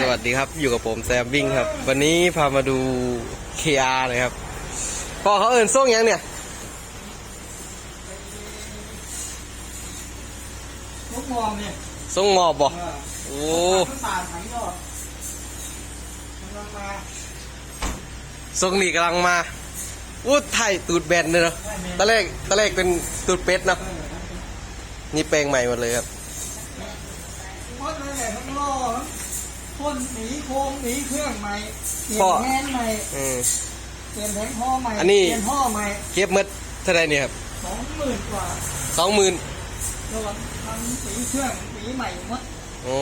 สวัสดีครับอยู่กับผมแซมวิ่งครับ วันนี้พามาดู KR เลยครับพอเขาเอินส่งยังเนี่ยลูกมองเนี่ยส่งหมอบบ่เออโอ้น้ำตาลไหลก็กำลังมาส่งนี่กำลังมาอู้ไทยตูดแบนเลยเนาะตอนแรกตอนแรกเป็นตูดเป็ดเนาะเออนี่แปลงใหม่หมดเลยครับ พ่นหนีโค้งหนีเครื่องใหม่เปลี่ยพ่อนแฮนด์ใหม่อืมเปลี่ยนแผงท่อใหม่อันนี้ เปลี่ยนท่อใหม่เก็บหมดเท่าไหรเนี่ยครับสองหมื่นกว่าสองหมื่นโดนทำสีเครื่องสีใหม่หมดโอ้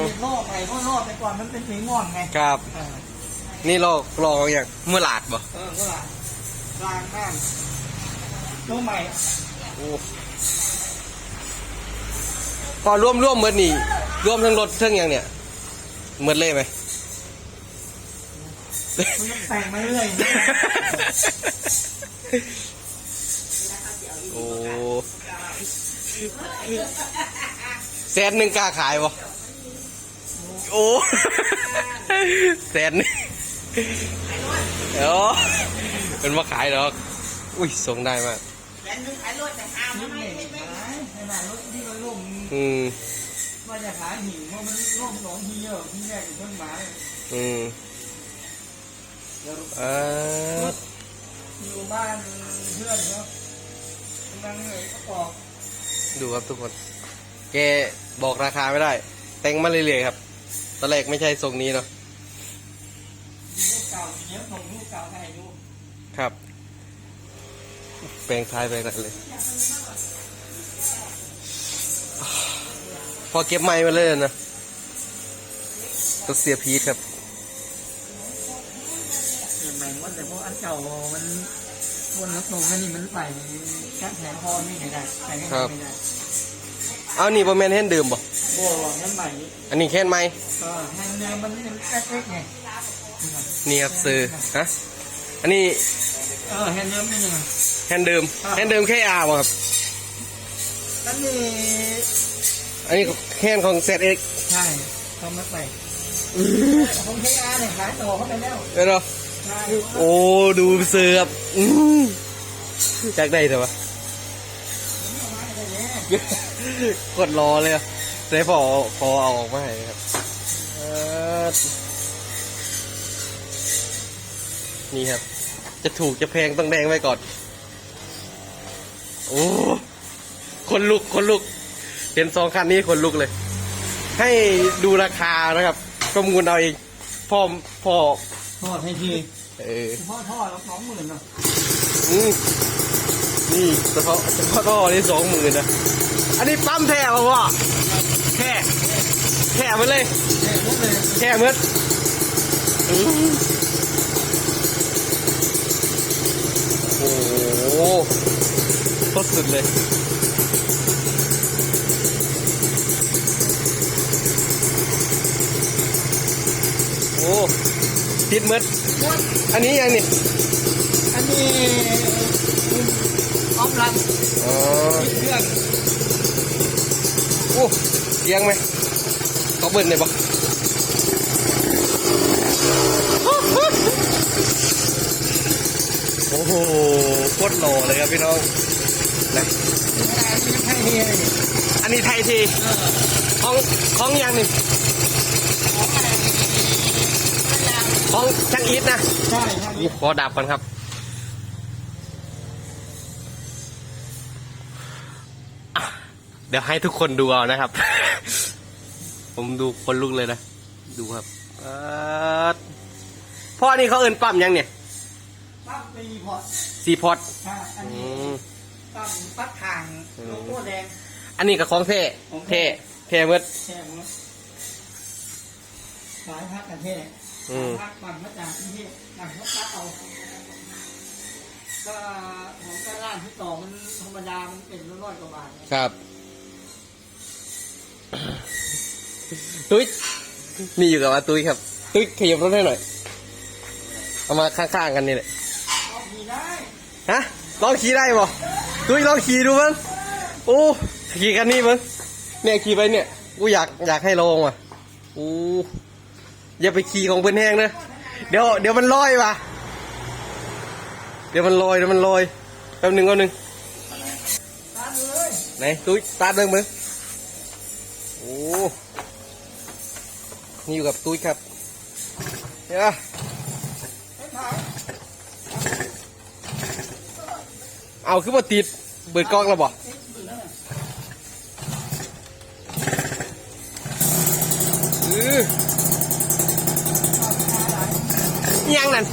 เปลี่ยนท่อใหม่เพราะท่อแต่ก่อนมันเป็นสีง่อนไงครับ เออนี่ลอกลอกอย่างเมื่อหลาดบ่เออก็ละกลางข้างตัวใหม่โอ้พอร่วมร่วมเมื่อนี่ร่วมทั้งรถทั้งอย่างเนี่ย เมื่อเล่ไหมมันยังแต่งมาเรื่อยโอ้แสนหนึ่งกล้าขายบ่โอ้แสนหนึ่งเดี๋ยวเป็นมาขายหรอกอุ้ยส่งได้มากนิดหนึ่งขายขนาดรถที่มันล่มอืม ว่าจะขายหิวเพราะมันล่มสองทีเยอะที่แรกอยู่ต้นไม้อืมเดี๋ยวอ่าอยู่บ้านเพื่อนเขากำลังเลยประกอบดูครับทุกคน แกบอกราคาไม่ได้ แต่งมาเรื่อยๆครับตอนแรกไม่ใช่ทรงนี้เนาะลูกเก่าเยอะส่งลูกเก่าให้ดูครับ แปลงท้ายไปกันเลย พอเก็บไม้มาเลยนะต้องเสียพีทครับเปลี่ยนใหม่หมดเลยเพราะอันเก่ามันวนแล้วส่งให้นี่มันใส่แค่แผงคอนี่ไม่ได้ใส่ไม่ครับได้เอานี่ประแมนเห็นเดิมบ่โบ้งั้นใหม่อันนี้แค่นไม้ก็แฮนด์เดิมมันเป็นเล็กๆไงนี่ครับซื้อฮะอันนี้เออแฮนด์เดิมเป็นยังไงแฮนด์เดิมครับแฮนด์เดิมแค่อาบ่ครับอันนี้ อันนี้แค่นของเซตเอ็กใช่เขาไม่ไปผมเคอาร์เนี่ยขายต่อเขาไปแล้วเออเนาะใช่โอ้ดูเสือครับอื้อจากได้แต่ว่ากดรอเลยอะเดี๋ยวพอพอเอาออกมาให้ครับเอ่อนี่ครับ จะถูกจะแพงต้องแดงไว้ก่อน โอ้ คนลุกคนลุก เห็นสองคันนี้คนลุกเลย ให้ดูราคานะครับประมูลเอาเองพ่อพ่อทอดให้ทีเออเฉพาะทอดแล้วสองหมื่นเนาะอืมนี่เฉพาะเฉพาะท่อนี่สองหมื่นนะอันนี้ปั๊มแท้ป่ะวะแท้แท้ไปเลยแค่พวกเลยแท้เมื่ออื้อโอ้โหโคตรสุดเลย อ้ติดเมื่ออันนี้ยังนี่อันนี้ออฟลันอ๋อเครื่องโอ้เอียังไหมเขาเบิ้ลเลยปะโอ้โหโคตรหล่อเลยครับพี่น้องนะอันนี้ให้ทีเลยนี่อันนี้ไทยทีเออของของอยังหนึ่ง ของอะไร ของช่างอีทนะใช่ใช่นี่ขอดับก่อนครับอะเดี๋ยวให้ทุกคนดูเอานะครับ ผมดูคนลุกเลยนะ ดูครับเอิ้ดพ่อนี่เขาเอินปั๊มยังเนี่ย ปั๊บตีพอร์ตซีพอตอ่าอันอืนี้มปั๊บปั๊บทางโลโก้แดง อันนี้กับของเท่ของเท่เท่เท่เมื่อแช่หมดสายพักกันเท่ อืมพักปั่นมาจากที่นี่ปั่นเขาตัดเอาก็ของกระด้านที่ต่อมันธรรมดามันเป็นร้อยกว่าบาทไงครับตุ้ยนี่อยู่กับอาตุ้ยครับ ตุ้ยขยับรถให้หน่อย เอามาข้างๆกันนี่แหละเอาขี่ได้ฮะลองขี่ได้บ่ตุ้ยลองขี่ดูมั้งโอ้ขี่กันนี่มั้งเนี่ยขี่ไปเนี่ย กูอยากอยากให้ลองว่ะโอ้ อย่าไปขี่ของเพื่อนแห้งนะเดี๋ยวเดี๋ยวมันลอยว่ะ เดี๋ยวมันลอยเดี๋ยวมันลอยแป๊บหนึ่งแป๊บหนึ่งตามเลยไหนตุ้ยตาร์ทเบิ่งมึงโอ้นี่อยู่กับตุ้ยครับเดี๋ยวเอาขึ้นมาติดเปิดกล้องแล้วบ่ ยังนั่น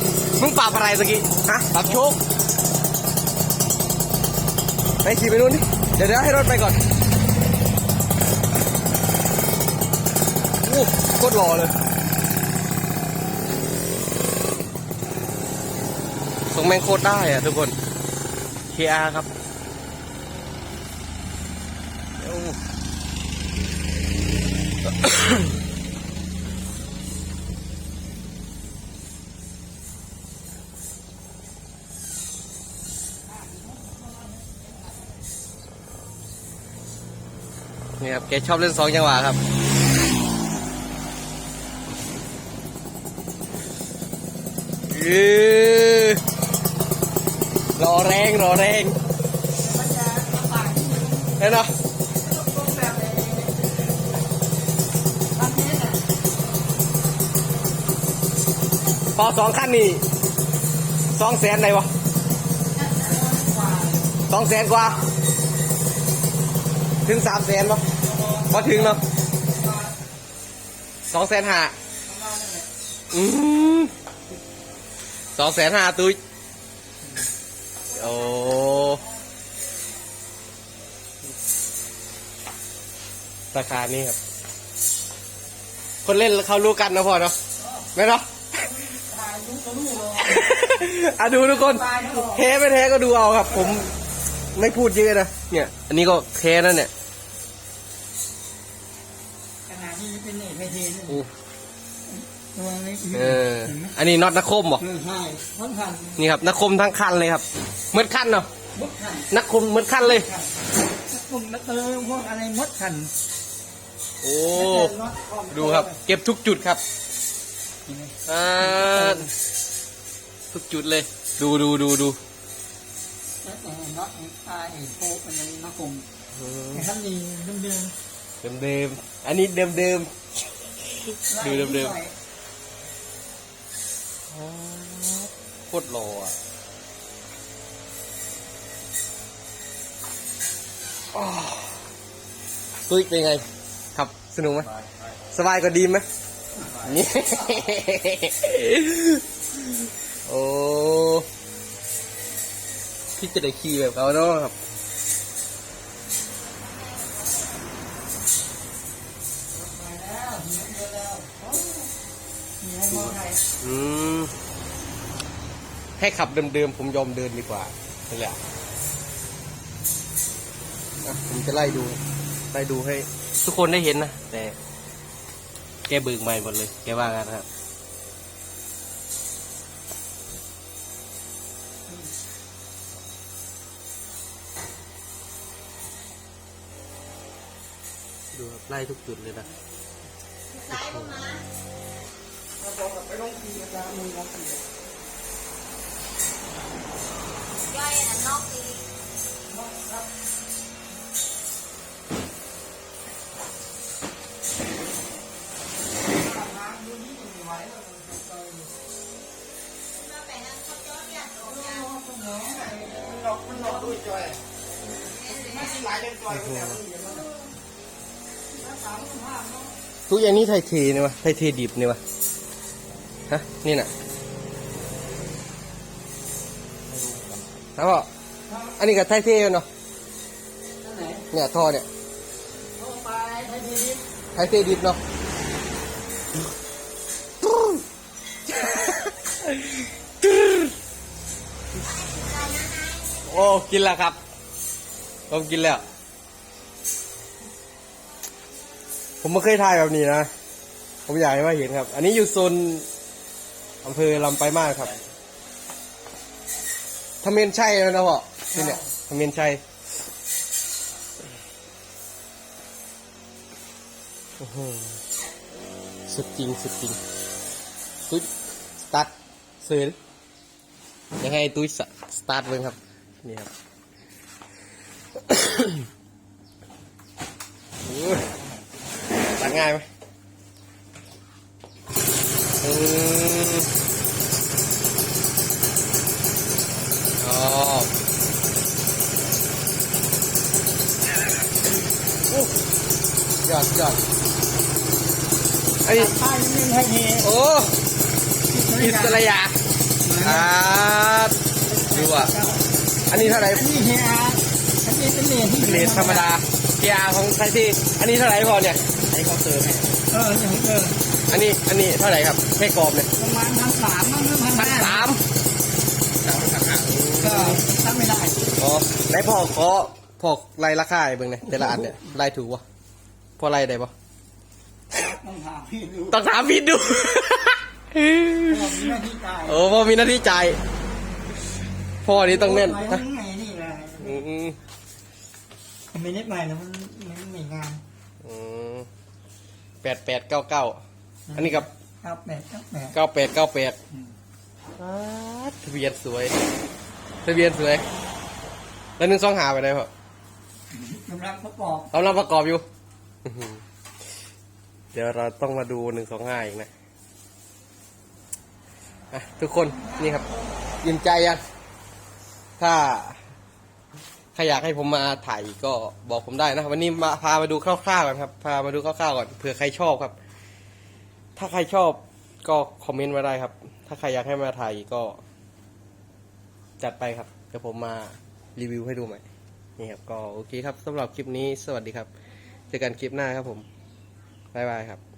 มึงปราบอะไรตะกี้ฮะปราบโชคไปขี่ไปนู่นดิเดี๋ยวเดี๋ยวให้รถไปก่อนโอ้โคตรหล่อเลยทรงแม่งโคตรได้อะทุกคน KR ครับเดี๋ นี่ครับแกชอบเล่นสองจังหวะครับเออรอแรงรอแรงมันจะลำบากที่เห็นเนาะตรงแบบในบางเทศอะพอสองขั้นนี่สองแสนไหนวะสองแสนกว่า ถึงสามแสนปะ พอถึงเนาะสองแสนห้าประมาณนั้นแหละอืมสองแสนห้าตุ้ยโอ้ราคานี้ครับ คนเล่นเขารู้กันนะพ่อเนาะไม่เนาะถ่ายรู้ตัวรู้เลยอะดูทุกคนตายไม่หรอกเทไม่เทก็ดูเอาครับ ผมไม่พูดเยอะนะเนี่ย อันนี้ก็เทนั่นเนี่ย ขนาด นี้เป็นเอกไทยนี่อู้ตัวเล็กเออเห็นไหมอันนี้น็อตนักคมเหรอเออใช่ค่อนข้างนี่ครับนักคมทั้งคันเลยครับเหมือนคันเนาะมดขันนักคมเหมือนคันเลยกลุ่มเออพวกอะไรมดขันโอ้ดูครับ เก็บทุกจุดครับอ่าทุกจุดเลย ดูดูดูดูแล้วแต่น็อตไอ้ตาไอ้โป๊ะมันยังนักกลมไอ้ท่านนี้เดิมเดิม เดิมเดิมๆอันนี้เดิมเดิมๆดูเดิมๆไล่ๆโคตรหล่ออะอ้าวตุ้ยเป็นไง ครับสนุกไหมสบายกว่าดีมไหมนี่ โอ้ พี่จะได้ขี่แบบเขาเนาะครับ อืมให้ขับเดิมๆผมยอมเดินดีกว่านั่แหละอะผมจะไล่ดูไล่ดูให้ ทุกคนได้เห็นนะ แต่ แกเบิกใหม่หมดเลย แกว่างั้นครับดูครับไล่ทุกจุดเลยนะเราบอกกับไลงทีอาจารย์มือลงมา ไปนั่งเขาจ้อนยันโอนยันมันอกนหลอกด้วยจอยไม่ได้หลายเดือนจอยทุกอย่างนี้ไทยเทเนี่ยวะไทยเทดิบเนี่ยวะ ฮะ นี่น่ะแล้วก็อันนี้กับไทยเทเนาะนั่นไหนเนี่ยท่อเนี่ยเข้าไปไทยทีนี้ไทยเทดิบเนาะโอ้กินแล้วครับ ผมกินแล้ว ผมไม่เคยถ่ายแบบนี้นะ ผมอยากให้มาเห็นครับ อันนี้อยู่โซน อำเภอลำไปลายมากครับทำเมนชัยแล้วนะพ่อที่เนี่ยทำเมนชัยโอ้โหสุดจริงสุดจริงตุ้ยสตาร์ทซื้อยังไงตุ้ยสสตาร์ทเบิ่งครับ นี่ครับโอ้ยตัดง่ายไหม อืมอ๋อโอ้ยอดยอดอันนี้ป้ายนึงให้เฮโอ้อิสระยาอ่าดูอะ อันนี้เท่าไหร่อันนี้เฮอาอันนี้เป็นเลนที่เลนธรรมดาเกียร์ของไทที่ อันนี้เท่าไหร่พอเนี่ยไอ้เขาเติมเออนี่ของเติม อันนี้อันนี้เท่าไหร่ครับแค่กรอบเนี่ยประมาณพันสามมั้งหรือพันพันห้าสามก็ทำไม่ได้อ๋อไหนพ่อขอพ่อไล่ราคาให้เบิ่งหน่อยแต่ละอันเนี่ยไล่ถูกวะพ่อไล่ได้ปะต้องถามพี่ดูต้องถามพี่ดูว่ามีหน้าที่จ่ายโอ้พ่อมีหน้าที่จ่ายพ่อนี่ต้องเน้นไปนะทั้งไงนี่เลยอืมไม่เน็ตใหม่แล้วมันมันไม่งานอืมแปดแปดเก้าเก้า อันนี้กับครับแปดครับแปดเก้าแปดเก้าแปดอืมทะเบียนสวย ทะเบียนสวย แล้วหนึ่งสองหาไปไหนพ่อกำลังประกอบกำลังประกอบอยู่อื้อหือเดี๋ยวเราต้องมาดูหนึ่งสองห้าอีกนะอะทุกคนนี่ครับยินใจยังถ้าใครอยากให้ผมมาถ่ายก็บอกผมได้นะ วันนี้มาพามาดูคร่าวๆก่อนครับ พามาดูคร่าวๆก่อนเผื่อใครชอบครับ ถ้าใครชอบก็คอมเมนต์มาได้ครับ ถ้าใครอยากให้มาถ่ายก็ จัดไปครับ เดี๋ยวผมมารีวิวให้ดูใหม่ นี่ครับ ก็โอเคครับสำหรับคลิปนี้สวัสดีครับ เจอกันคลิปหน้าครับผม บ๊ายบายครับ